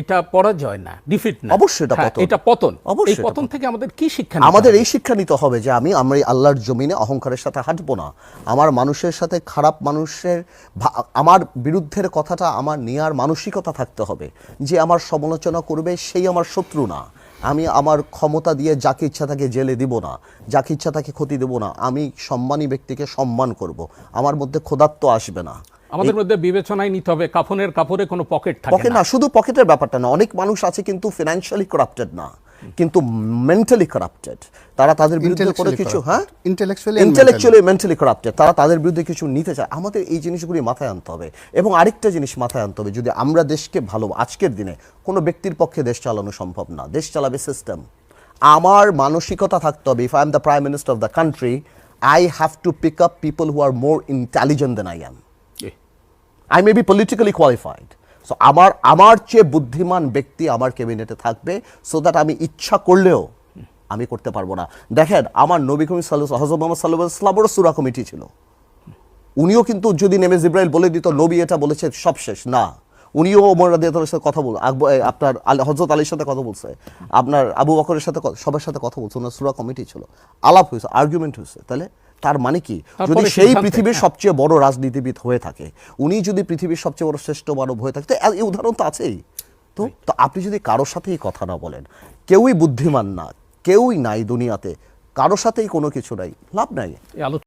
এটা পরাজয় না ডিফিট না। অবশ্যই এটা হ্যাঁ, পতন। এটা পতন। অবশ্যই এই পতন থেকে আমাদের কি শিক্ষা নিতে আমাদের এই শিক্ষা নিতে হবে যে আমি আমরা আল্লাহর জমিনে অহংকারের সাথে হাঁটবো না। আমার মানুষের সাথে খারাপ মানুষের আমার বিরুদ্ধের কথাটা আমার নেয়ার মানসিকতা থাকতে হবে। যে আমার সমালোচনা করবে সেই আমার শত্রু না। আমি আমার ক্ষমতা দিয়ে যাকে ইচ্ছা তাকে জেলে দিব না যাকে ইচ্ছা তাকে ক্ষতি দেব না। আমি সম্মানী ব্যক্তিকে সম্মান করব। আমার মধ্যে ক্ষুধাত্ব আসবে না। আমাদের মধ্যে বিবেচনায় নিতে হবে কাফনের কাপড়ে কোনো পকেট থাকে পকেট না। না শুধু পকেটের ব্যাপারটা না অনেক মানুষ আছে কিন্তু ফিনান্সিয়ালি করাপ্টেড না কিন্তু মেন্টালি করাপ্টেড তারা তাদের বিরুদ্ধে কোনো কিছু হ্যাঁ? And ইন্টেলেকচুয়ালি মেন্টালি করাপ্টেড তারা তাদের বিরুদ্ধে কিছু নিতে চায়। আমাদের এই জিনিসগুলি মাথায় আনতে হবে। এবং আরেকটা জিনিস মাথায় আনতে হবে যদি আমরা দেশকে ভালো আজকের দিনে কোনো ব্যক্তির পক্ষে দেশ চালানো সম্ভব না দেশ চালাবে সিস্টেম আমার মানসিকতা থাকতে হবে if I am the prime minister of the country I have to pick up people who are more intelligent than I am. I may be politically qualified so আমার আমার চেয়ে বুদ্ধিমান ব্যক্তি আমার ক্যাবিনেটে থাকবে সো দ্যাট আমি ইচ্ছা করলেও আমি করতে পারব না। দেখেন, আমার নবী করিম সাল্লাহ হজরত মোহাম্মদ সাল্লাহ ইসলামেরও সুরা কমিটি ছিল। উনিও কিন্তু যদি নেমে জিব্রাইল বলে দিত, নবী এটা বলেছে সব শেষ না, উনিও ওমর রাদিয়াল্লাহর সাথে কথা বল আপনার হজরত আলীর সাথে কথা বলছে। আপনার আবু বকরের সাথে সবার সাথে কথা বলছে ওনার সুরা কমিটি ছিল। আলাপ হয়েছে আর্গুমেন্ট হয়েছে। তাহলে তার মানে কি? যদি সেই পৃথিবীর সবচেয়ে বড় রাজনীতিবিদ হয়ে থাকে উনি যদি পৃথিবীর সবচেয়ে বড় শ্রেষ্ঠ মানব হয়ে থাকে তো এই উদাহরণ তো আছেই। তো তো আপনি যদি কারোর সাথেই কথা না বলেন কেউই বুদ্ধিমান না কেউই নাই দুনিয়াতে কারোর সাথেই কোনো কিছু নাই লাভ নাই।